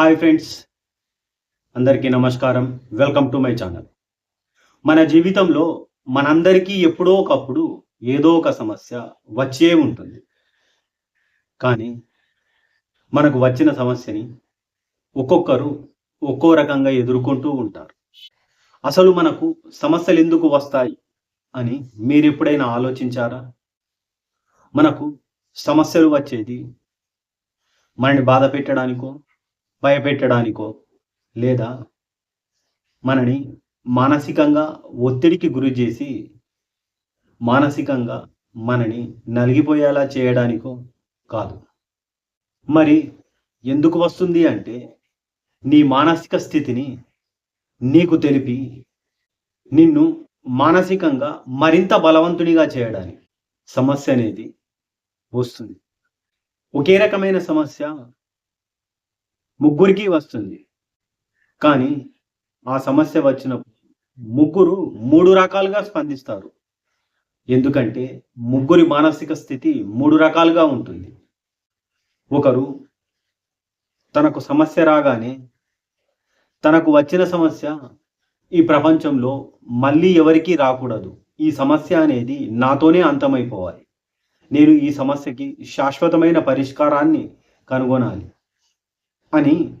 Hi friends. అందరికీ నమస్కారం. Welcome to my channel. మన జీవితంలో మనందరికీ ఎప్పుడో ఒకప్పుడు ఏదో ఒక సమస్య వచ్చే ఉంటుంది. కానీ మనకు వచ్చిన సమస్యని ఒక్కొక్కరు ఒక్కో రకంగా ఎదుర్కొంటూ ఉంటారు. అసలు మనకు సమస్యలు ఎందుకు వస్తాయి అని మీరు ఎప్పుడైనా ఆలోచించారా? మనకు సమస్యలు వచ్చేది మనని బాధ పెట్టడానికో భయపెట్టడానికో లేదా మనని మానసికంగా ఒత్తిడికి గురి చేసి మానసికంగా మనని నలిగిపోయేలా చేయడానికో కాదు. మరి ఎందుకు వస్తుంది అంటే నీ మానసిక స్థితిని నీకు తెలిపి నిన్ను మానసికంగా మరింత బలవంతునిగా చేయడానికి సమస్య అనేది వస్తుంది. ఒకే రకమైన సమస్య ముగ్గురికి వస్తుంది. కానీ ఆ సమస్య వచ్చినప్పుడు ముగ్గురు మూడు రకాలుగా స్పందిస్తారు. ఎందుకంటే ముగ్గురి మానసిక స్థితి మూడు రకాలుగా ఉంటుంది. ఒకరు తనకు సమస్య రాగానే తనకు వచ్చిన సమస్య ఈ ప్రపంచంలో మళ్ళీ ఎవరికీ రాకూడదు. ఈ సమస్య అనేది నాతోనే అంతమైపోవాలి. నేను ఈ సమస్యకి శాశ్వతమైన పరిష్కారాన్ని కనుగొనాలి. అని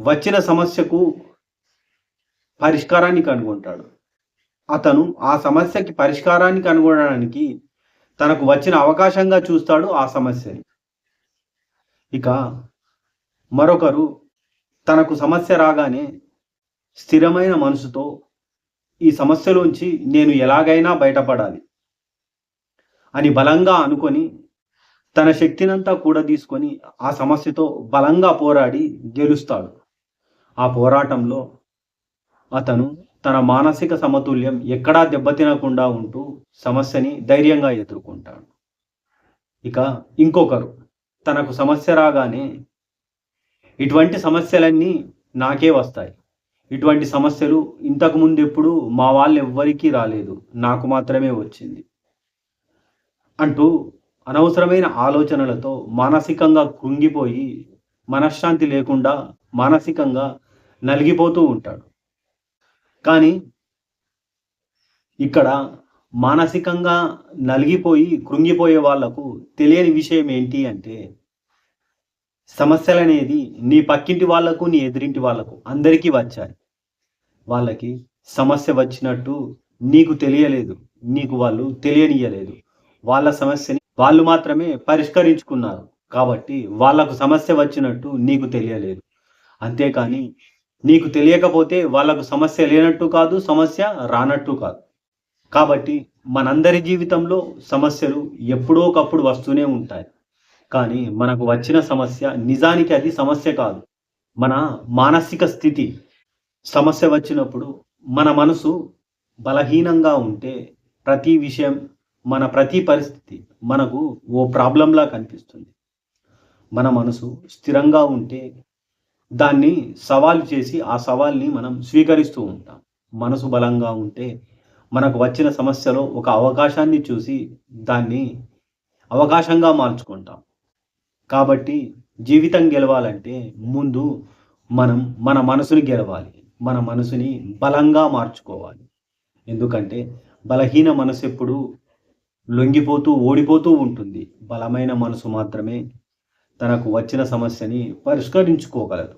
వచ్చిన సమస్యకు పరిష్కారాన్ని కనుగొంటాడు. అతను ఆ సమస్యకి పరిష్కారాన్ని కనుగొనడానికి తనకు వచ్చిన అవకాశంగా చూస్తాడు ఆ సమస్యని. ఇక మరొకరు తనకు సమస్య రాగానే స్థిరమైన మనసుతో ఈ సమస్యలోంచి నేను ఎలాగైనా బయటపడాలి అని బలంగా అనుకొని తన శక్తినంతా కూడా తీసుకొని ఆ సమస్యతో బలంగా పోరాడి గెలుస్తాడు. ఆ పోరాటంలో అతను తన మానసిక సమతుల్యం ఎక్కడా దెబ్బతినకుండా ఉంటూ సమస్యని ధైర్యంగా ఎదుర్కొంటాడు. ఇక ఇంకొకరు తనకు సమస్య రాగానే ఇటువంటి సమస్యలన్నీ నాకే వస్తాయి. ఇటువంటి సమస్యలు ఇంతకు ముందు ఎప్పుడు మా వాళ్ళు ఎవ్వరికీ రాలేదు. నాకు మాత్రమే వచ్చింది. అంటూ అనవసరమైన ఆలోచనలతో మానసికంగా కృంగిపోయి మనశ్శాంతి లేకుండా మానసికంగా నలిగిపోతూ ఉంటాడు. కానీ ఇక్కడ మానసికంగా నలిగిపోయి కృంగిపోయే వాళ్ళకు తెలియని విషయం ఏంటి అంటే సమస్యలు అనేది నీ పక్కింటి వాళ్ళకు నీ ఎదురింటి వాళ్ళకు అందరికీ వచ్చాయి. వాళ్ళకి సమస్య వచ్చినట్టు నీకు తెలియలేదు. నీకు వాళ్ళు తెలియనియలేదు వాళ్ళ సమస్యని వాళ్ళు మాత్రమే పరిష్కరించుకున్నారు. కాబట్టి వాళ్ళకు సమస్య వచ్చినట్టు నీకు తెలియలేదు. అంతేకాని నీకు తెలియకపోతే వాళ్ళకు సమస్య లేనట్టు కాదు సమస్య రానట్టు కాదు. కాబట్టి మనందరి జీవితంలో సమస్యలు ఎప్పుడో ఒకప్పుడు వస్తూనే ఉంటాయి. కానీ మనకు వచ్చిన సమస్య నిజానికి అది సమస్య కాదు. మన మానసిక స్థితి సమస్య వచ్చినప్పుడు మన మనసు బలహీనంగా ఉంటే ప్రతి విషయం మన ప్రతి పరిస్థితి మనకు ఓ ప్రాబ్లంలా కనిపిస్తుంది. మన మనసు స్థిరంగా ఉంటే దాన్ని సవాల్ చేసి ఆ సవాల్ని మనం స్వీకరిస్తూ ఉంటాం. మనసు బలంగా ఉంటే మనకు వచ్చిన సమస్యలో ఒక అవకాశాన్ని చూసి దాన్ని అవకాశంగా మార్చుకుంటాం. కాబట్టి జీవితం గెలవాలంటే ముందు మనం మన మనసుని గెలవాలి. మన మనసుని బలంగా మార్చుకోవాలి. ఎందుకంటే బలహీన మనసు ఎప్పుడు లొంగిపోతూ ఓడిపోతూ ఉంటుంది. బలమైన మనసు మాత్రమే తనకు వచ్చిన సమస్యని పరిష్కరించుకోగలదు.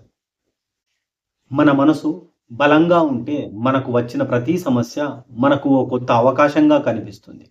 మన మనసు బలంగా ఉంటే మనకు వచ్చిన ప్రతి సమస్య మనకు ఓ కొత్త అవకాశంగా కనిపిస్తుంది.